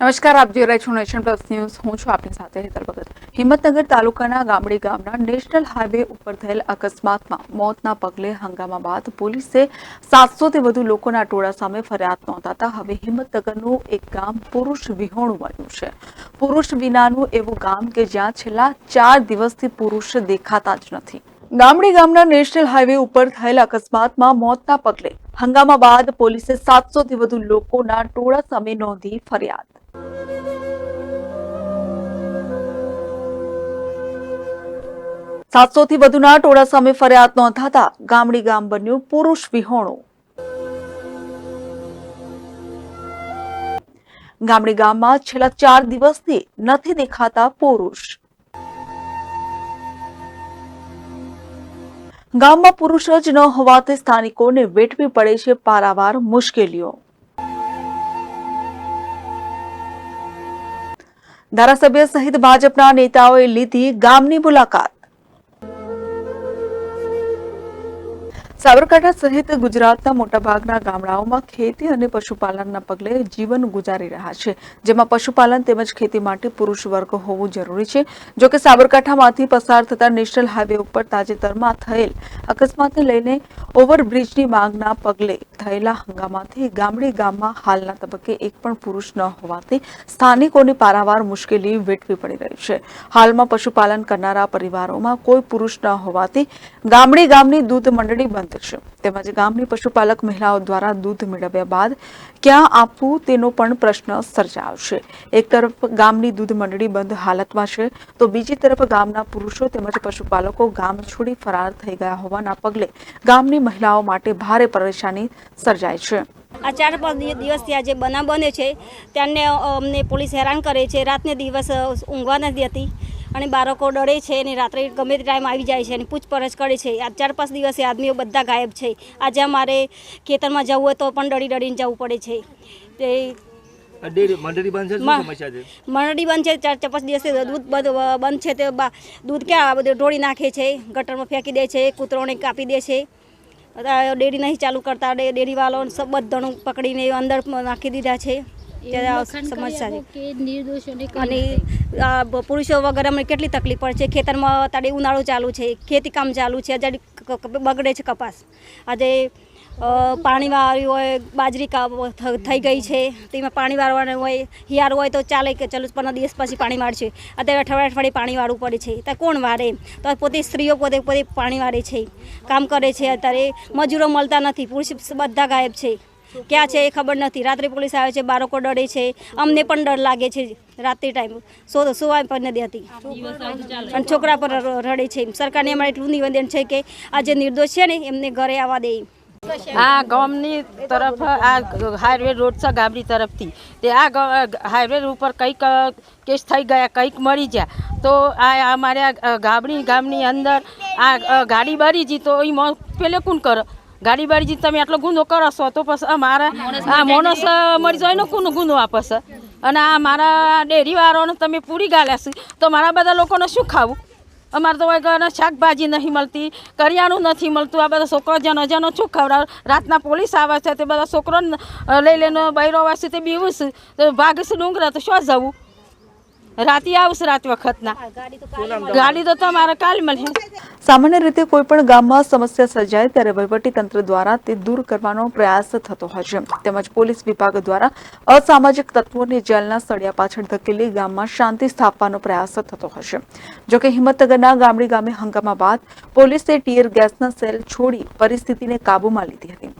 નમસ્કાર, આપ જોઈ રહ્યા છો નેશન પ્લસ ન્યૂઝ. હું છું આપની સાથે હેતલ ભગત. હિંમતનગર તાલુકાના ગામડી ગામના નેશનલ હાઈવે ઉપર થયેલ અકસ્માતમાં મોતના પગલે હંગામા બાદ પોલીસે સાતસોથી વધુ લોકોના ટોળા સામે ફરિયાદ નોંધાતા હવે હિંમતનગરનું એક ગામ પુરુષ વિહોણું બન્યું છે. પુરુષ વિનાનું એવું ગામ કે જ્યાં છેલ્લા ચાર દિવસથી પુરુષ દેખાતા જ નથી. ગામડી ગામના નેશનલ હાઈવે ઉપર થયેલ અકસ્માતમાં મોતના પગલે હંગામા બાદ પોલીસે સાતસોથી વધુ લોકોના ટોળા સામે નોંધી ફરિયાદ. સાતસોથી વધુના ટોળા સામે ફરિયાદ નોંધાતા ગામડી ગામ બન્યું પુરુષ વિહોણું. ગામડી ગામમાં છેલ્લા ચાર દિવસથી નથી દેખાતા પુરુષ. ગામમાં પુરુષ જ ન હોવાથી સ્થાનિકોને વેઠવી પડે છે પારાવાર મુશ્કેલીઓ. ધારાસભ્ય સહિત ભાજપના નેતાઓએ લીધી ગામની મુલાકાત. સાબરકાંઠા સહિત ગુજરાતના મોટાભાગના ગામડાઓમાં ખેતી અને પશુપાલનના પગલે જીવન ગુજારી રહ્યા છે. જેમાં પશુપાલન તેમજ ખેતી માટે પુરુષ વર્ગ હોવું જરૂરી છે. જો કે સાબરકાંઠામાંથી પસાર થતા નેશનલ હાઈવે ઉપર તાજેતરમાં થયેલ અકસ્માતને લઈને ઓવરબ્રિજની માંગના પગલે થયેલા હંગામાથી ગામડી ગામમાં હાલના તબક્કે એક પણ પુરુષ ન હોવાથી સ્થાનિકોને પારાવાર મુશ્કેલી વેઠવી પડી રહી છે. હાલમાં પશુપાલન કરનારા પરિવારોમાં કોઈ પુરુષ ન હોવાથી ગામડી ગામની દૂધ મંડળી બંધ છે. તેમજ ગામની પશુપાલક મહિલાઓ દ્વારા દૂધ મેળવ્યા બાદ ક્યાં આપવું તેનો પણ પ્રશ્ન સર્જાયો છે એક તરફ ગામની દૂધ મંડળી બંધ હાલતમાં છે, તો બીજી તરફ ગામના પુરુષો તેમજ પશુપાલકો ગામ છોડી ફરાર થઈ ગયા હોવાના પગલે ગામની મહિલાઓ માટે ભારે પરેશાની સર્જાય છે. આ ચાર પાંચ દિવસથી આ જે બનાવ બને છે. ત્યાંને અમને પોલીસ હેરાન કરે છે. રાતને દિવસ ઊંઘવા નથી દેતી. અને બાળકો ડરે છે અને રાત્રે ગમે તે ટાઈમ આવી જાય છે અને પૂછપરછ કરે છે. આ ચાર પાંચ દિવસે આદમીઓ બધા ગાયબ છે. આજે અમારે ખેતરમાં જવું હોય તો પણ ડરી ડરીને જવું પડે છે. તે મંડળી બંધ છે ચાર ચાર પાંચ દિવસે દૂધ બંધ છે તે દૂધ ક્યાં આ બધું ઢોળી નાખે છે ગટરમાં ફેંકી દે છે કૂતરોને કાપી દે છે. ડેરી નહીં ચાલુ કરતા ડેરીવાળો સબ બધાનું પકડીને અંદર નાખી દીધા છે. ત્યારે આ સમસ્યા છે અને આ પુરુષો વગર અમને કેટલી તકલીફ પડે છે ખેતરમાં અત્યારે ઉનાળો ચાલુ છે ખેતી કામ ચાલુ છે આજે ક- બગડે છે કપાસ. આજે પાણી વાળ્યું હોય બાજરી કા થઈ ગઈ છે તેમાં પાણી વાળવાનું હોય હિયાર હોય તો ચાલે કે ચલો પંદર દિવસ પછી પાણી વાળશે. અત્યારે અઠવાડિયે અઠવાડિયે પાણી વાળવું પડે છે. તો કોણ વાળે તો પોતે સ્ત્રીઓ પોતે પોતે પાણી વાળે છે કામ કરે છે. અત્યારે મજૂરો મળતા નથી પુરુષ બધા ગાયબ છે. ક્યાં છે એ ખબર નથી. રાત્રે પોલીસ આવે છે, બાળકો ડરે છે. અમને પણ ડર લાગે છે રાત્રે ટાઈમ સો સુવા પણ નથી હતી. અને છોકરા પર રડે છે સરકારને અમારે એટલું નિવેદન છે કે આ જે નિર્દોષ છે ને, એમને ઘરે આવવા દે આ ગામની તરફ, આ હાઈવે રોડ છે ગામડી તરફથી. તે આ હાઈવે ઉપર કંઈક કેસ થઈ ગયા, કંઈક મરી ગયા. તો આ અમારે આ ગામડી ગામની અંદર આ ગાડી બારી જી તો એમાં પેલે કોણ કરો? ગાડી બાડી તમે આટલો ગુનો કરો છો તો પછી અમારા આ માણસ મરી જાય નો? કોનો ગુનો આપે છે? અને આ મારા ડેરીવાળાને તમે પૂરી ગાલ્યા છે તો મારા બધા લોકોને શું ખાવું? અમારે તો હોય ઘરે શાકભાજી નહીં મળતી કરિયાણું નથી મળતું આ બધા છોકરો જનો જનો શું ખવડાવ? રાતના પોલીસ આવે છે તે બધા છોકરો લઈ લઈને બૈરો આવે છે તે બીવું છે તો ભાગીશ ડુંગરા તો શું જવું? રાતે આવશે રાત વખતના. ગાડી તો તમારે કાલ મળે સામાન્ય રીતે કોઈ પણ ગામમાં સમસ્યા સર્જાય ત્યારે વહીવટી તંત્ર દ્વારા તે દૂર કરવાનો પ્રયાસ થતો હોય છે. તેમજ પોલીસ વિભાગ દ્વારા અસામાજિક તત્વોને જેલના સળિયા પાછળ ધકેલી ગામમાં શાંતિ સ્થાપવાનો પ્રયાસ થતો હશે જોકે હિંમતનગરના ગામડી ગામે હંગામા બાદ પોલીસે ટીયર ગેસના સેલ છોડી પરિસ્થિતિને કાબૂમાં લીધી હતી.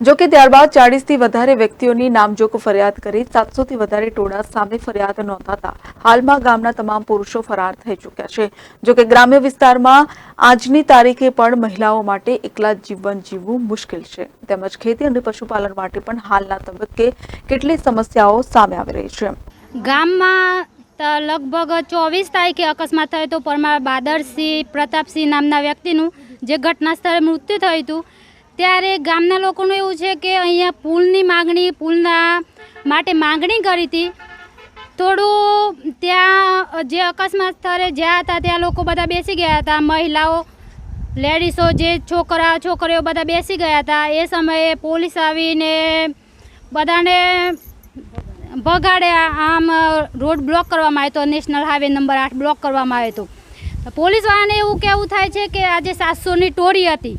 જોકે ત્યારબાદ ચાળીસથી વધારે વ્યક્તિઓની નામજોગ ફરિયાદ કરી સાતસોથી વધારે ટોળા સામે ફરિયાદ નોંધાતા હાલમાં ગામના તમામ પુરુષો ફરાર થઈ ચૂક્યા છે. જોકે ગ્રામ્ય વિસ્તારમાં આજની તારીખે પણ મહિલાઓ માટે એકલા જીવન જીવવું મુશ્કેલ છે. તેમજ ખેતી અને પશુપાલન માટે પણ હાલના તબક્કે કેટલી સમસ્યાઓ સામે આવી રહી છે. ગામમાં લગભગ ચોવીસ તારીખે અકસ્માત થયો હતો. પરમાર બાદરસિંહ પ્રતાપસિંહ નામના વ્યક્તિનું જે ઘટના સ્થળે મૃત્યુ થયું હતું ત્યારે ગામના લોકોનું એવું છે કે અહીંયા પુલની માગણી, પુલના માટે માગણી કરી હતી. થોડું ત્યાં જે અકસ્માત સ્થળે જ્યાં હતા, ત્યાં લોકો બધા બેસી ગયા હતા. મહિલાઓ, લેડીસો જે છોકરા, છોકરીઓ બધા બેસી ગયા હતા. એ સમયે પોલીસ આવીને બધાને ભગાડ્યા. આમ રોડ બ્લોક કરવામાં આવ્યો હતો. નેશનલ હાઈવે નંબર આઠ બ્લોક કરવામાં આવ્યો હતો. પોલીસવાળાને એવું કહેવું થાય છે કે આજે સાતસોની ટોળી હતી.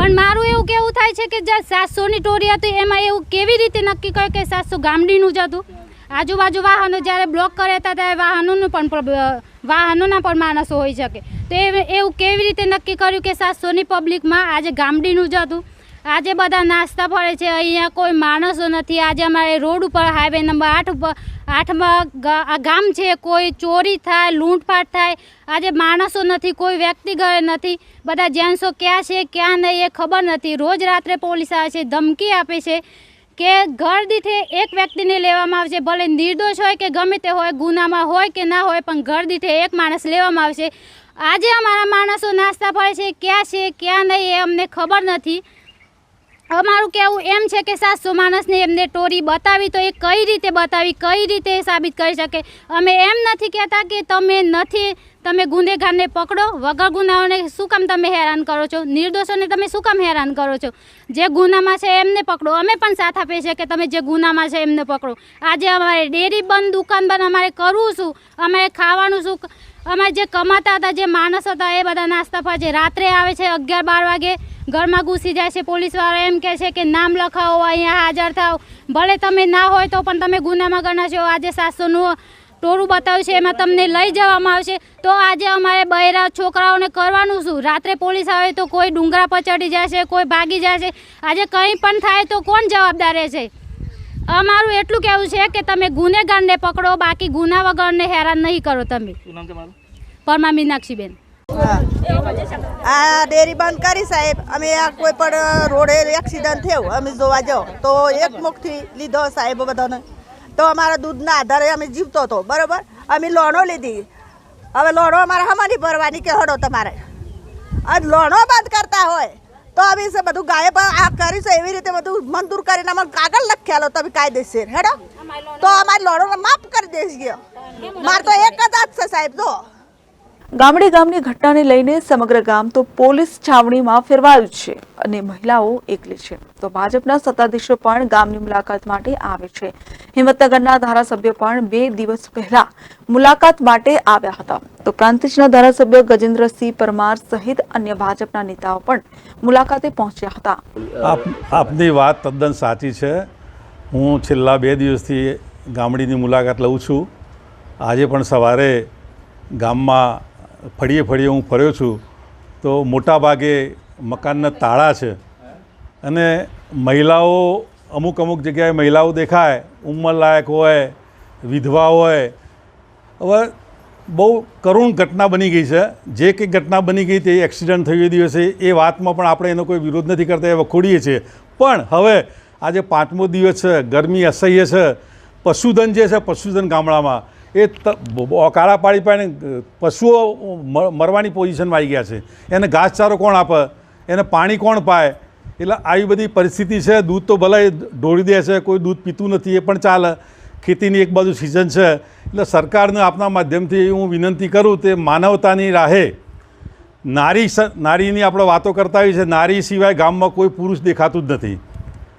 પણ મારું એવું કેવું થાય છે કે જે સાતસોની ટોરી હતી, એમાં એવું કેવી રીતે નક્કી કર્યું કે સાતસો ગામડીનું જ હતું? આજુબાજુ વાહનો જ્યારે બ્લોક કર્યા હતા, ત્યારે વાહનોનું પણ વાહનોના પણ માણસો હોઈ શકે. તો એ, એવું કેવી રીતે નક્કી કર્યું કે સાતસોની પબ્લિકમાં આજે ગામડીનું જ હતું? આજે બધા નાસ્તા ફરે છે. અહીંયા કોઈ માણસો નથી. આજે અમારે રોડ ઉપર હાઈવે નંબર આઠ ઉપર આઠમાં ગામ છે. કોઈ ચોરી થાય, લૂંટફાટ થાય. આજે માણસો નથી, કોઈ વ્યક્તિ ઘરે નથી. બધા જેન્ટ્સો ક્યાં છે, ક્યાં નહીં એ ખબર નથી. રોજ રાત્રે પોલીસ આવે છે, ધમકી આપે છે કે ઘર દીઠે એક વ્યક્તિને લેવામાં આવશે. ભલે નિર્દોષ હોય કે ગમે તે હોય, ગુનામાં હોય કે ના હોય, પણ ઘર દીઠે એક માણસ લેવામાં આવશે. આજે અમારા માણસો નાસ્તા ફરે છે, ક્યાં છે, ક્યાં નહીં એ અમને ખબર નથી. અમારું કહેવું એમ છે કે સાતસો માણસને એમને ટોરી બતાવી તો એ કઈ રીતે બતાવી, કઈ રીતે સાબિત કરી શકે? અમે એમ નથી કહેતા કે તમે નથી, તમે ગુનેગારને પકડો, વગર ગુનાઓને શું કામ તમે હેરાન કરો છો? નિર્દોષોને તમે શું કામ હેરાન કરો છો? જે ગુનામાં છે એમને પકડો. અમે પણ સાથ આપીએ છીએ કે તમે જે ગુનામાં છે એમને પકડો. આજે અમારે ડેરી બંધ દુકાન બંધ અમારે કરવું શું? અમારે ખાવાનું શું? અમારે જે કમાતા હતા, જે માણસ હતા, એ બધા નાસ્તા પર છે રાત્રે આવે છે અગિયાર બાર વાગે. ઘરમાં ઘૂસી જાય છે. પોલીસવાળા એમ કહે છે કે નામ લખાવો અહીંયા હાજર થાવ ભલે તમે ના હોય તો પણ તમે ગુનામાં ગણાશો. આજે સાતસોનું ટોરું બતાવ્યું છે એમાં તમને લઈ જવામાં આવશે. તો આજે અમારે બહેરા છોકરાઓને કરવાનું શું? રાત્રે પોલીસ આવે તો કોઈ ડુંગરા પર ચડી જશે કોઈ ભાગી જશે. આજે કંઈ પણ થાય તો કોણ જવાબદાર રહેશે? અમારું એટલું કહેવું છે કે તમે ગુનેગારને પકડો બાકી ગુના વગરને હેરાન નહીં કરો તમે. પરમા મીનાક્ષીબેન. આ ડેરી બંધ કરી સાહેબ. અમે આ કોઈ પણ રોડે એક્સિડન્ટ થયું, અમે જોવા જાઓ. તો એક મુખથી લીધો સાહેબ બધાને. તો અમારા દૂધના આધારે અમે જીવતો હતો, બરોબર? અમે લોણો લીધી. હવે લોણો અમારે હમાની ભરવાની કે હડો તમારે? આજ લોણો બંધ કરતા હોય, તો અમે છે બધું ગાયબ આ કરી છે, એવી રીતે બધું મંજૂર કરીને અમારે કાગળ લખ્યાલો તમે કાયદેસર, હેડો? તો અમારે લોણો માફ કરી દેશે મારે તો એક જ છે સાહેબ, જો. ગામડે ગામની ઘટનાને લઈને સમગ્ર ગામ તો પોલીસ છાવણીમાં ફેરવાયું છે અને મહિલાઓ એકલી છે. તો ભાજપના સત્તાધીશો પણ ગામની મુલાકાત માટે આવે છે. હિંમતનગરના ધારાસભ્ય પણ બે દિવસ પહેલા મુલાકાત માટે આવ્યા હતા. તો પ્રાંતિજના ધારાસભ્ય ગજેન્દ્રસિંહ પરમાર સહિત અન્ય ભાજપના નેતાઓ પણ મુલાકાતે પહોંચ્યા હતા. આપ, આપની વાત તદ્દન સાચી છે. હું છેલ્લા બે દિવસથી ગામડીની મુલાકાત લઉં છું. આજે પણ સવારે ગામમાં ફળીએ ફળીએ હું ફર્યો છું, તો મોટાભાગે મકાનના તાળા છે. અને મહિલાઓ અમુક અમુક જગ્યાએ મહિલાઓ દેખાય ઉંમરલાયક હોય, વિધવા હોય. હવે બહુ કરુણ ઘટના બની ગઈ છે. જે કંઈ ઘટના બની ગઈ તે એક્સિડન્ટ થયું એ દિવસે, એ વાતમાં પણ આપણે એનો કોઈ વિરોધ નથી કરતા, એ વખોડીએ છીએ. પણ હવે આજે પાંચમો દિવસ છે, ગરમી અસહ્ય છે. પશુધન જે છે, પશુધન ગામડામાં. એ કાળા પાડી પાડીને પશુઓ મરવાની પોઝિશનમાં આવી ગયા છે. એને ઘાસચારો કોણ આપે? એને પાણી કોણ પાય? એટલે આવી બધી પરિસ્થિતિ છે. દૂધ તો ભલે ઢોળી દે છે, કોઈ દૂધ પીતું નથી, એ પણ ચાલે. ખેતીની એક બાજુ સિઝન છે. એટલે સરકારને આપના માધ્યમથી હું વિનંતી કરું તે માનવતાની રાહે નારી નારીની આપણે વાતો કરતા હોઈએ છે નારી સિવાય ગામમાં કોઈ પુરુષ દેખાતું જ નથી.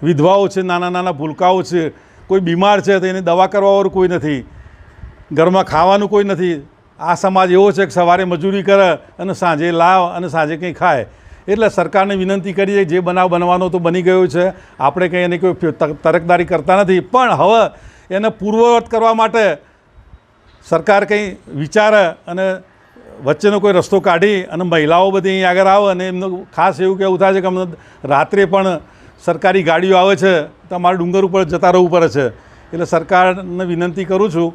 વિધવાઓ છે નાના નાના ભૂલકાઓ છે, કોઈ બીમાર છે તો એને દવા કરવાવાળું કોઈ નથી. ઘરમાં ખાવાનું કોઈ નથી. આ સમાજ એવો છે કે સવારે મજૂરી કરે અને સાંજે લાવ અને સાંજે કંઈ ખાય. એટલે સરકારને વિનંતી કરીએ, જે બનાવ બનવાનો તો બની ગયો છે. આપણે કંઈ એની કોઈ તરકદારી કરતા નથી. પણ હવે એને પૂર્વવત કરવા માટે સરકાર કંઈ વિચારે અને વચ્ચેનો કોઈ રસ્તો કાઢી અને મહિલાઓ બધી અહીં આગળ આવે અને એમનું ખાસ એવું કહેવું થાય છે કે અમને રાત્રે પણ સરકારી ગાડીઓ આવે છે. તો અમારે ડુંગર ઉપર જતા રહેવું પડે છે. એટલે સરકારને વિનંતી કરું છું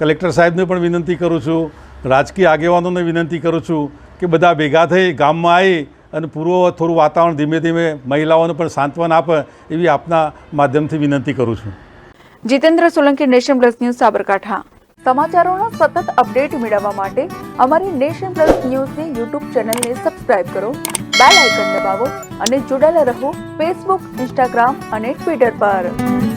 કલેક્ટર સાહેબને પણ વિનંતી કરું છું, રાજકીય આગેવાનોને વિનંતી કરું છું કે બધા ભેગા થઈ ગામમાં આવી અને પૂર્વ થોડું વાતાવરણ ધીમે ધીમે મહિલાઓને પણ સાંત્વન આપે એવી આપના માધ્યમથી વિનંતી કરું છું. Jitendra Solanki, nation plus news, Sabarkantha. સમાચારોના સતત અપડેટ મેળવવા માટે અમારી નેશન પ્લસ ન્યૂઝની યુટ્યુબ ચેનલને સબસ્ક્રાઇબ કરો, બેલ આઇકન દબાવો અને જોડાયેલા રહો ફેસબુક, ઇન્સ્ટાગ્રામ અને ટ્વિટર પર.